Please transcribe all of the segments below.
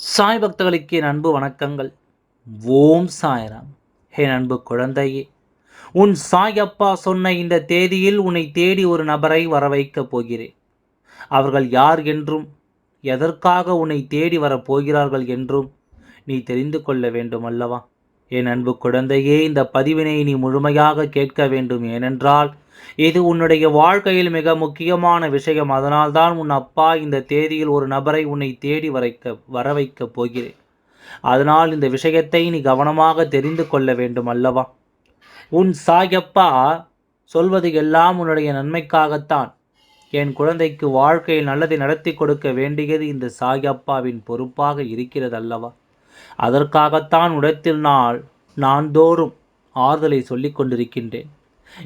சாய் பக்தர்களுக்கு என் அன்பு வணக்கங்கள். ஓம் சாய்ராம். என் அன்பு குழந்தையே உன் சாய் அப்பா சொன்ன இந்த தேதியில் உன்னை தேடி ஒரு நபரை வர வைக்கப் போகிறேன். அவர்கள் யார் என்றும் எதற்காக உன்னை தேடி வரப் போகிறார்கள் என்றும் நீ தெரிந்து கொள்ள வேண்டும் அல்லவா என் அன்பு குழந்தையே இந்த பதிவினை நீ முழுமையாக கேட்க வேண்டும். ஏனென்றால் இது உன்னுடைய வாழ்க்கையில் மிக முக்கியமான விஷயம். அதனால்தான் உன் அப்பா இந்த தேதியில் ஒரு நபரை உன்னை தேடி வரைக்க வர வைக்கப் போகிறேன். அதனால் இந்த விஷயத்தை நீ கவனமாக தெரிந்து கொள்ள வேண்டும் அல்லவா? உன் சாயப்பா சொல்வது எல்லாம் உன்னுடைய நன்மைக்காகத்தான். என் குழந்தைக்கு வாழ்க்கையில் நல்லதை நடத்தி கொடுக்க வேண்டியது இந்த சாயப்பாவின் பொறுப்பாக இருக்கிறது அல்லவா அதற்காகத்தான் உடத்தில் நாள் நான்தோறும் ஆறுதலை சொல்லிக் கொண்டிருக்கின்றேன்.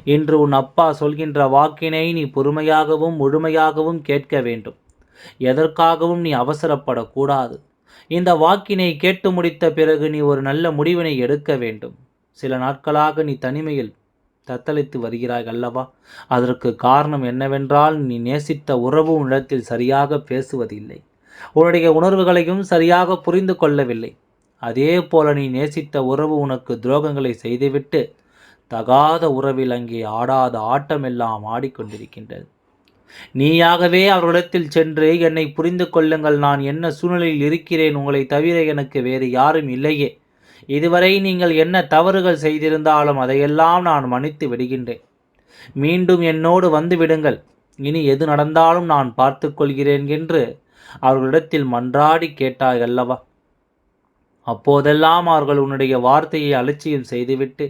இன்று உன் அப்பா சொல்கின்ற வாக்கினை நீ பொறுமையாகவும் முழுமையாகவும் கேட்க வேண்டும். எதற்காகவும் நீ அவசரப்படக்கூடாது. இந்த வாக்கினை கேட்டு முடித்த பிறகு நீ ஒரு நல்ல முடிவினை எடுக்க வேண்டும். சில நாட்களாக நீ தனிமையில் தத்தளித்து வருகிறாய் அல்லவா? அதற்கு காரணம் என்னவென்றால் நீ நேசித்த உறவு உன்னிடத்தில் சரியாக பேசுவதில்லை. உன்னுடைய உணர்வுகளையும் சரியாக புரிந்து கொள்ளவில்லை. அதே போல நீ நேசித்த உறவு உனக்கு துரோகங்களை செய்துவிட்டு தகாத உறவில் அங்கே ஆடாத ஆட்டமெல்லாம் ஆடிக்கொண்டிருக்கின்றது. நீயாகவே அவர்களிடத்தில் சென்று என்னை புரிந்து கொள்ளுங்கள். நான் என்ன சூழ்நிலையில் இருக்கிறேன்? உங்களை தவிர எனக்கு வேறு யாரும் இல்லையே. இதுவரை நீங்கள் என்ன தவறுகள் செய்திருந்தாலும் அதையெல்லாம் நான் மன்னித்து விடுகின்றேன். மீண்டும் என்னோடு வந்து விடுங்கள். இனி எது நடந்தாலும் நான் பார்த்து கொள்கிறேன் என்று அவர்களிடத்தில் மன்றாடி கேட்டாய் அல்லவா? அப்போதெல்லாம் அவர்கள் உன்னுடைய வார்த்தையை அலட்சியம் செய்துவிட்டு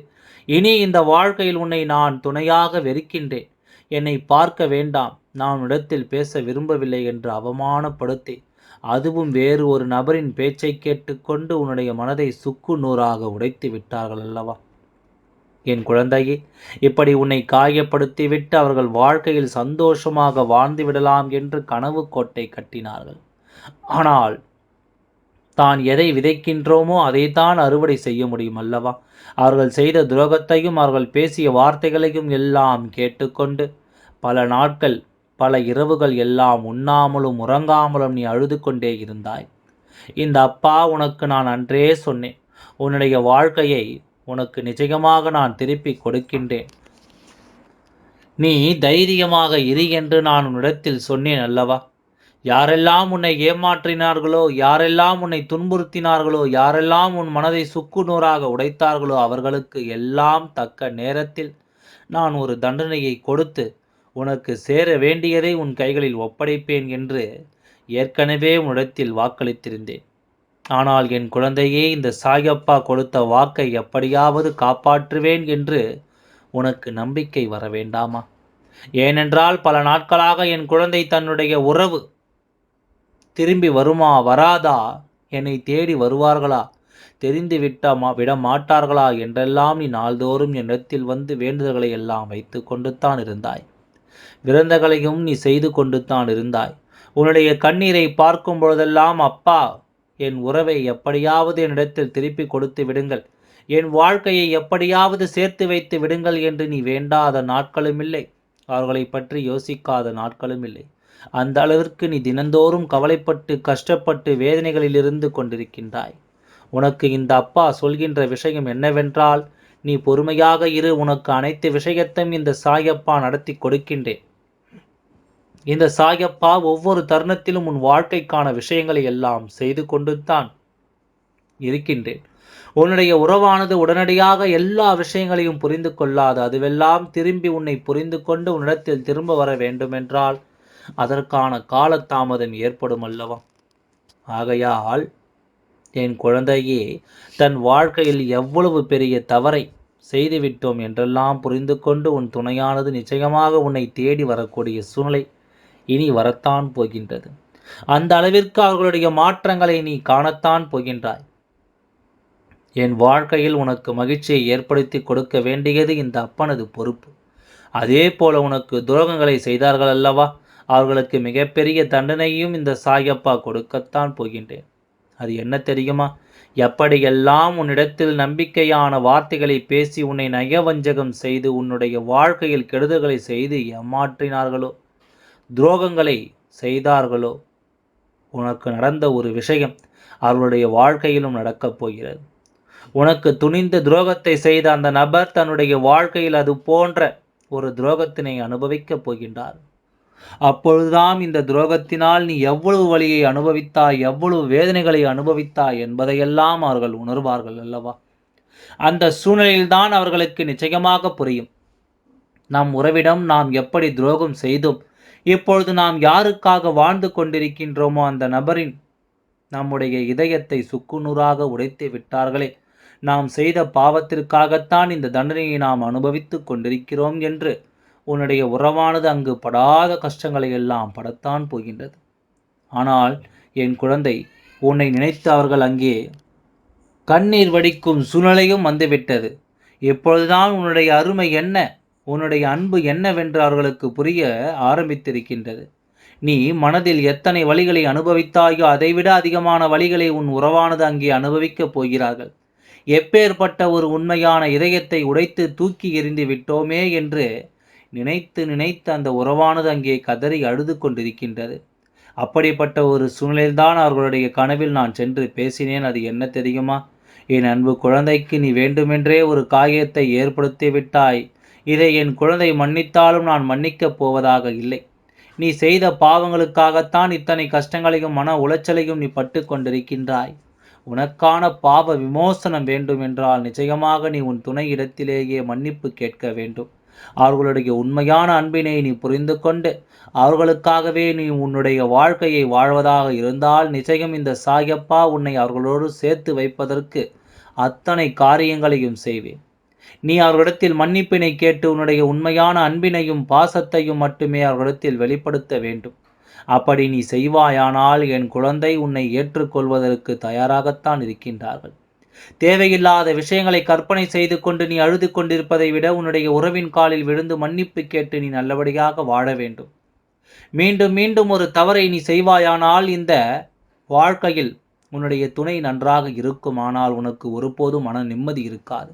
இனி இந்த வாழ்க்கையில் உன்னை நான் துணையாக வெறுக்கின்றேன். என்னை பார்க்க வேண்டாம். நான் இடத்தில் பேச விரும்பவில்லை என்று அவமானப்படுத்தி. அதுவும் வேறு ஒரு நபரின் பேச்சை கேட்டுக்கொண்டு உன்னுடைய மனதை சுக்கு நூறாக உடைத்து விட்டார்கள் அல்லவா? என் குழந்தையே இப்படி உன்னை காயப்படுத்திவிட்டு அவர்கள் வாழ்க்கையில் சந்தோஷமாக வாழ்ந்து விடலாம் என்று கனவு கோட்டை கட்டினார்கள். ஆனால் தான் எதை விதைக்கின்றோமோ அதைத்தான் அறுவடை செய்ய முடியும் அல்லவா? அவர்கள் செய்த துரோகத்தையும் அவர்கள் பேசிய வார்த்தைகளையும் எல்லாம் கேட்டுக்கொண்டு பல நாட்கள் பல இரவுகள் எல்லாம் உண்ணாமலும் உறங்காமலும் நீ அழுது கொண்டே இருந்தாய். இந்த அப்பா உனக்கு நான் அன்றே சொன்னேன். உன்னுடைய வாழ்க்கையை உனக்கு நிச்சயமாக நான் திருப்பி கொடுக்கின்றேன். நீ தைரியமாக இரு என்று நான் உன்னிடத்தில் சொன்னேன் அல்லவா? யாரெல்லாம் உன்னை ஏமாற்றினார்களோ யாரெல்லாம் உன்னை துன்புறுத்தினார்களோ யாரெல்லாம் உன் மனதை சுக்கு நூறாக உடைத்தார்களோ அவர்களுக்கு எல்லாம் தக்க நேரத்தில் நான் ஒரு தண்டனையை கொடுத்து உனக்கு சேர வேண்டியதை உன் கைகளில் ஒப்படைப்பேன் என்று ஏற்கனவே உன்னிடத்தில் வாக்களித்திருந்தேன். ஆனால் என் குழந்தையே இந்த சாயப்பா கொடுத்த வாக்கை எப்படியாவது காப்பாற்றுவேன் என்று உனக்கு நம்பிக்கை வர வேண்டாமா? ஏனென்றால் பல நாட்களாக என் குழந்தை தன்னுடைய உறவு திரும்பி வருமா வராதா? என்னை தேடி வருவார்களா? தெரிந்து விட்டமா விட மாட்டார்களா என்றெல்லாம் நீ நாள்தோறும் என்னிடத்தில் வந்து வேண்டுதல்களை எல்லாம் வைத்து கொண்டுத்தான் இருந்தாய். விருந்தகளையும் நீ செய்து கொண்டு தான் இருந்தாய். உன்னுடைய கண்ணீரை பார்க்கும் பொழுதெல்லாம் அப்பா என் உறவை எப்படியாவது என்னிடத்தில் திருப்பி கொடுத்து விடுங்கள். என் வாழ்க்கையை எப்படியாவது சேர்த்து வைத்து விடுங்கள் என்று நீ வேண்டாத நாட்களும் இல்லை. அவர்களை பற்றி யோசிக்காத நாட்களும் இல்லை. அந்த அளவிற்கு நீ தினந்தோறும் கவலைப்பட்டு கஷ்டப்பட்டு வேதனைகளில் இருந்து கொண்டிருக்கின்றாய். உனக்கு இந்த அப்பா சொல்கின்ற விஷயம் என்னவென்றால் நீ பொறுமையாக இரு உனக்கு அனைத்து விஷயத்தையும் இந்த சாயப்பா நடத்தி கொடுக்கின்றேன். இந்த சாயப்பா ஒவ்வொரு தருணத்திலும் உன் வாழ்க்கைக்கான விஷயங்களை எல்லாம் செய்து கொண்டு தான் இருக்கின்றேன். உன்னுடைய உறவானது உடனடியாக எல்லா விஷயங்களையும் புரிந்து கொள்ளாது. அதுவெல்லாம் திரும்பி உன்னை புரிந்து கொண்டு உன்னிடத்தில் திரும்ப வர வேண்டுமென்றால் அதற்கான காலதாமதம் ஏற்படும் அல்லவா? ஆகையால் என் குழந்தையே தன் வாழ்க்கையில் எவ்வளவு பெரிய தவறை செய்துவிட்டோம் என்றெல்லாம் புரிந்து கொண்டு உன் துணையானது நிச்சயமாக உன்னை தேடி வரக்கூடிய சூழ்நிலை இனி வரத்தான் போகின்றது. அந்த அளவிற்கு அவர்களுடைய மாற்றங்களை நீ காணத்தான் போகின்றாய். என் வாழ்க்கையில் உனக்கு மகிழ்ச்சியை ஏற்படுத்தி கொடுக்க வேண்டியது இந்த அப்பனது பொறுப்பு. அதே போல உனக்கு துரோகங்களை செய்தார்கள் அல்லவா? அவர்களுக்கு மிகப்பெரிய தண்டனையும் இந்த சாயப்பா கொடுக்கத்தான் போகின்றேன். அது என்ன தெரியுமா? எப்படியெல்லாம் உன்னிடத்தில் நம்பிக்கையான வார்த்தைகளை பேசி உன்னை நயவஞ்சகம் செய்து உன்னுடைய வாழ்க்கையில் கெடுதல்களை செய்து ஏமாற்றினார்களோ? துரோகங்களை செய்தார்களோ? உனக்கு நடந்த ஒரு விஷயம் அவர்களுடைய வாழ்க்கையிலும் நடக்கப் போகிறது. உனக்கு துணிந்த துரோகத்தை செய்த அந்த நபர் தன்னுடைய வாழ்க்கையில் அது போன்ற ஒரு துரோகத்தினை அனுபவிக்கப் போகின்றார். அப்பொழுதுதான் இந்த துரோகத்தினால் நீ எவ்வளவு வழியை அனுபவித்தாய் எவ்வளவு வேதனைகளை அனுபவித்தாய் என்பதையெல்லாம் அவர்கள் உணர்வார்கள் அல்லவா? அந்த சூழ்நிலையில்தான் அவர்களுக்கு நிச்சயமாக புரியும். நம் உறவிடம் நாம் எப்படி துரோகம் செய்தோம் இப்பொழுது நாம் யாருக்காக வாழ்ந்து கொண்டிருக்கின்றோமோ அந்த நபரின் நம்முடைய இதயத்தை சுக்குநூறாக உடைத்து விட்டார்களே நாம் செய்த பாவத்திற்காகத்தான் இந்த தண்டனையை நாம் அனுபவித்து கொண்டிருக்கிறோம் என்று உன்னுடைய உறவானது அங்கு படாத கஷ்டங்களை எல்லாம் படத்தான் போகின்றது. ஆனால் என் குழந்தை உன்னை நினைத்து அவர்கள் அங்கே கண்ணீர் வடிக்கும் சூழ்நிலையும் வந்துவிட்டது. இப்பொழுதுதான் உன்னுடைய அருமை என்ன உன்னுடைய அன்பு என்னவென்று அவர்களுக்கு புரிய ஆரம்பித்திருக்கின்றது. நீ மனதில் எத்தனை வழிகளை அனுபவித்தாயோ அதைவிட அதிகமான வழிகளை உன் உறவானது அங்கே அனுபவிக்கப் போகிறார்கள். எப்பேற்பட்ட ஒரு உண்மையான இதயத்தை உடைத்து தூக்கி எறிந்து விட்டோமே என்று நினைத்து நினைத்து அந்த உறவானது அங்கே கதறி அழுது கொண்டிருக்கின்றது. அப்படிப்பட்ட ஒரு சூழ்நிலையில்தான் அவர்களுடைய கனவில் நான் சென்று பேசினேன். அது என்ன தெரியுமா? என் அன்பு குழந்தைக்கு நீ வேண்டுமென்றே ஒரு காயத்தை ஏற்படுத்தி விட்டாய். இதை என் குழந்தை மன்னித்தாலும் நான் மன்னிக்கப் போவதாக இல்லை. நீ செய்த பாவங்களுக்காகத்தான் இத்தனை கஷ்டங்களையும் மன உளைச்சலையும் நீ பட்டு கொண்டிருக்கின்றாய். உனக்கான பாவ விமோசனம் வேண்டும் என்றால் நிச்சயமாக நீ உன் துணை இடத்திலேயே மன்னிப்பு கேட்க வேண்டும். அவர்களுடைய உண்மையான அன்பினை நீ புரிந்து கொண்டு அவர்களுக்காகவே நீ உன்னுடைய வாழ்க்கையை வாழ்வதாக இருந்தால் நிச்சயம் இந்த சாயப்பா உன்னை அவர்களோடு சேர்த்து வைப்பதற்கு அத்தனை காரியங்களையும் செய்வேன். நீ அவர்களிடத்தில் மன்னிப்பினை கேட்டு உன்னுடைய உண்மையான அன்பினையும் பாசத்தையும் மட்டுமே அவர்களிடத்தில் வெளிப்படுத்த வேண்டும். அப்படி நீ செய்வாயானால் என் குழந்தை உன்னை ஏற்றுக்கொள்வதற்கு தயாராகத்தான் இருக்கின்றார்கள். தேவையில்லாத விஷயங்களை கற்பனை செய்து கொண்டு நீ அழுது கொண்டிருப்பதை விட உன்னுடைய உறவின் காலில் விழுந்து மன்னிப்பு கேட்டு நீ நல்லபடியாக வாழ வேண்டும். மீண்டும் மீண்டும் ஒரு தவறை நீ செய்வாயானால் இந்த வாழ்க்கையில் உன்னுடைய துணை நன்றாக இருக்குமானால் உனக்கு ஒருபோதும் மன நிம்மதி இருக்காது.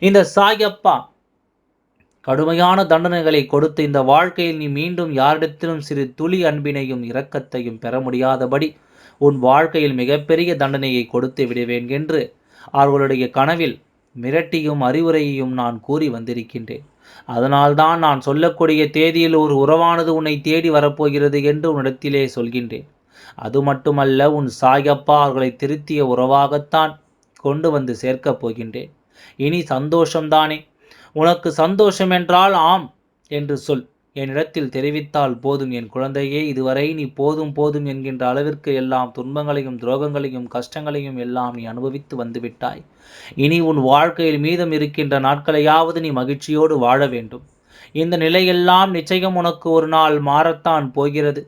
இந்த சாயப்பா கடுமையான தண்டனைகளை கொடுத்து இந்த வாழ்க்கையில் நீ மீண்டும் யாரிடத்திலும் சிறு துளி அன்பினையும் இரக்கத்தையும் பெற முடியாதபடி உன் வாழ்க்கையில் மிகப்பெரிய தண்டனையை கொடுத்து விடுவேன் என்று அவர்களுடைய கனவில் மிரட்டியும் அறிவுரையையும் நான் கூறி வந்திருக்கின்றேன். அதனால்தான் நான் சொல்லக்கூடிய தேதியில் ஒரு உறவானது உன்னை தேடி வரப்போகிறது என்று உன்னிடத்திலே சொல்கின்றேன். அது மட்டுமல்ல உன் சாயப்பா அவர்களை திருத்திய உறவாகத்தான் கொண்டு வந்து சேர்க்கப் போகின்றேன். இனி சந்தோஷம்தானே? உனக்கு சந்தோஷம் என்றால் ஆம் என்று சொல். என்னிடத்தில் தெரிவித்தால் போதும் என் குழந்தையே இதுவரை நீ போதும் போதும் என்கின்ற அளவிற்கு எல்லாம் துன்பங்களையும் துரோகங்களையும் கஷ்டங்களையும் எல்லாம் நீ அனுபவித்து வந்துவிட்டாய். இனி உன் வாழ்க்கையில் மீதம் இருக்கின்ற நாட்களையாவது நீ மகிழ்ச்சியோடு வாழ வேண்டும். இந்த நிலையெல்லாம் நிச்சயம் உனக்கு ஒரு நாள் மாறத்தான் போகிறது.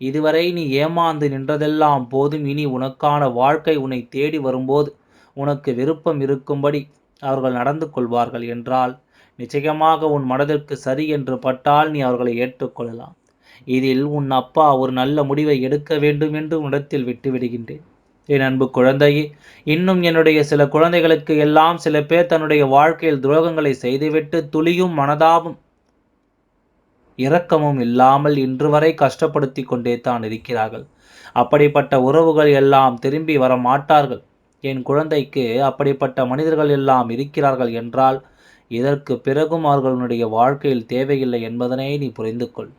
இதுவரை நீ ஏமாந்து நின்றதெல்லாம் போதும். இனி உனக்கான வாழ்க்கை உன்னை தேடி வரும்போது உனக்கு விருப்பம் இருக்கும்படி அவர்கள் நடந்து கொள்வார்கள் என்றால் நிச்சயமாக உன் மனதிற்கு சரி என்று பட்டால் நீ அவர்களை ஏற்றுக்கொள்ளலாம். இதில் உன் அப்பா ஒரு நல்ல முடிவை எடுக்க வேண்டும் என்று உன்னிடத்தில் விட்டுவிடுகின்றேன். என் அன்பு குழந்தையே இன்னும் என்னுடைய சில குழந்தைகளுக்கு எல்லாம் சில பேர் தன்னுடைய வாழ்க்கையில் துரோகங்களை செய்துவிட்டு துளியும் மனதாபம் இரக்கமும் இல்லாமல் இன்று வரை கஷ்டப்படுத்தி கொண்டே தான் இருக்கிறார்கள். அப்படிப்பட்ட உறவுகள் எல்லாம் திரும்பி வர மாட்டார்கள் என் குழந்தைக்கு அப்படிப்பட்ட மனிதர்கள் எல்லாம் இருக்கிறார்கள் என்றால் இதற்கு பிறகும் அவர்களுடைய வாழ்க்கையில் தேவையில்லை என்பதனை நீ புரிந்து கொள்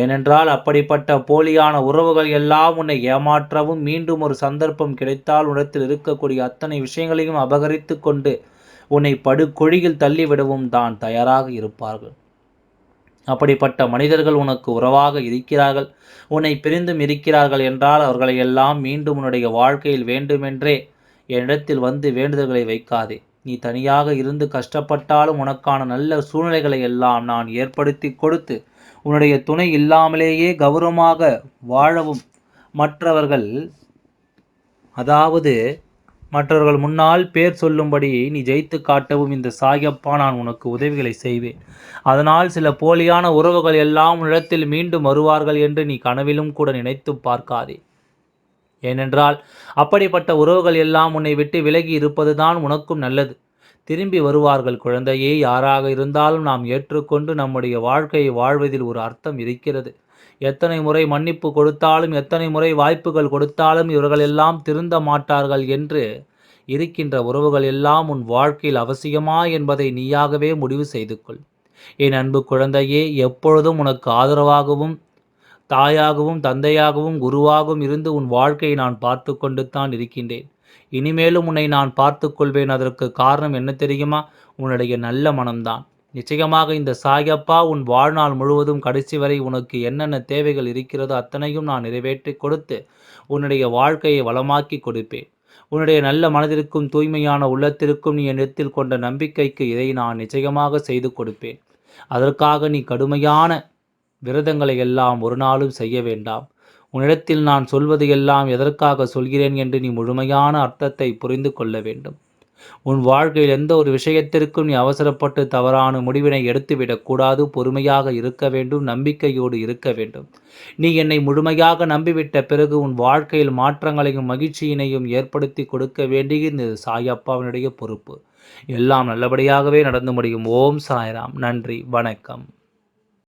ஏனென்றால் அப்படிப்பட்ட போலியான உறவுகள் எல்லாம் உன்னை ஏமாற்றவும் மீண்டும் ஒரு சந்தர்ப்பம் கிடைத்தால் உடத்தில் இருக்கக்கூடிய அத்தனை விஷயங்களையும் அபகரித்து கொண்டு உன்னை படுகொழியில் தள்ளிவிடவும் தான் தயாராக இருப்பார்கள். அப்படிப்பட்ட மனிதர்கள் உனக்கு உறவாக இருக்கிறார்கள். உன்னை பிரிந்தும் இருக்கிறார்கள் என்றால் அவர்களை எல்லாம் மீண்டும் உன்னுடைய வாழ்க்கையில் வேண்டுமென்றே என்னிடத்தில் வந்து வேண்டுதல்களை வைக்காதே. நீ தனியாக இருந்து கஷ்டப்பட்டாலும் உனக்கான நல்ல சூழ்நிலைகளை எல்லாம் நான் ஏற்படுத்தி கொடுத்து உன்னுடைய துணை இல்லாமலேயே கௌரவமாக வாழவும். மற்றவர்கள் அதாவது மற்றவர்கள் முன்னால் பேர் சொல்லும்படி நீ ஜெயித்து காட்டவும் இந்த சாயப்பா நான் உனக்கு உதவிகளை செய்வேன். அதனால் சில போலியான உறவுகள் எல்லாம் உன்னிடத்தில் மீண்டும் வருவார்கள் என்று நீ கனவிலும் கூட நினைத்து பார்க்காதே. ஏனென்றால் அப்படிப்பட்ட உறவுகள் எல்லாம் உன்னை விட்டு விலகி இருப்பதுதான் உனக்கும் நல்லது. திரும்பி வருவார்கள் குழந்தையே யாராக இருந்தாலும் நாம் ஏற்றுக்கொண்டு நம்முடைய வாழ்க்கையை வாழ்வதில் ஒரு அர்த்தம் இருக்கிறது. எத்தனை முறை மன்னிப்பு கொடுத்தாலும் எத்தனை முறை வாய்ப்புகள் கொடுத்தாலும் இவர்கள் எல்லாம் திருந்த மாட்டார்கள் என்று இருக்கின்ற உறவுகள் எல்லாம் உன் வாழ்க்கையில் அவசியமா என்பதை நீயாகவே முடிவு செய்து கொள். என் அன்பு குழந்தையே எப்பொழுதும் உனக்கு ஆதரவாகவும் தாயாகவும் தந்தையாகவும் குருவாகவும் இருந்து உன் வாழ்க்கையை நான் பார்த்து கொண்டு தான் இருக்கின்றேன். இனிமேலும் உன்னை நான் பார்த்து கொள்வேன் அதற்கு காரணம் என்ன தெரியுமா? உன்னுடைய நல்ல மனம்தான். நிச்சயமாக இந்த சாயப்பா உன் வாழ்நாள் முழுவதும் கடைசி வரை உனக்கு என்னென்ன தேவைகள் இருக்கிறதோ அத்தனையும் நான் நிறைவேற்றி கொடுத்து உன்னுடைய வாழ்க்கையை வளமாக்கி கொடுப்பேன். உன்னுடைய நல்ல மனதிற்கும் தூய்மையான உள்ளத்திற்கும் நீ என்னிடத்தில் கொண்ட நம்பிக்கைக்கு இதை நான் நிச்சயமாக செய்து கொடுப்பேன். அதற்காக நீ கடுமையான விரதங்களை எல்லாம் ஒரு நாளும் செய்ய வேண்டாம். உன்னிடத்தில் நான் சொல்வது எல்லாம் எதற்காக சொல்கிறேன் என்று நீ முழுமையான அர்த்தத்தை புரிந்து கொள்ள வேண்டும். உன் வாழ்க்கையில் எந்த ஒரு விஷயத்திற்கும் நீ அவசரப்பட்டு தவறான முடிவினை எடுத்துவிடக்கூடாது பொறுமையாக இருக்க வேண்டும் நம்பிக்கையோடு இருக்க வேண்டும். நீ என்னை முழுமையாக நம்பிவிட்ட பிறகு உன் வாழ்க்கையில் மாற்றங்களையும் மகிழ்ச்சியினையும் ஏற்படுத்தி கொடுக்க வேண்டிய சாயப்பாவினுடைய பொறுப்பு. எல்லாம் நல்லபடியாகவே நடந்து முடியும். ஓம் சாய்ராம். நன்றி. வணக்கம்.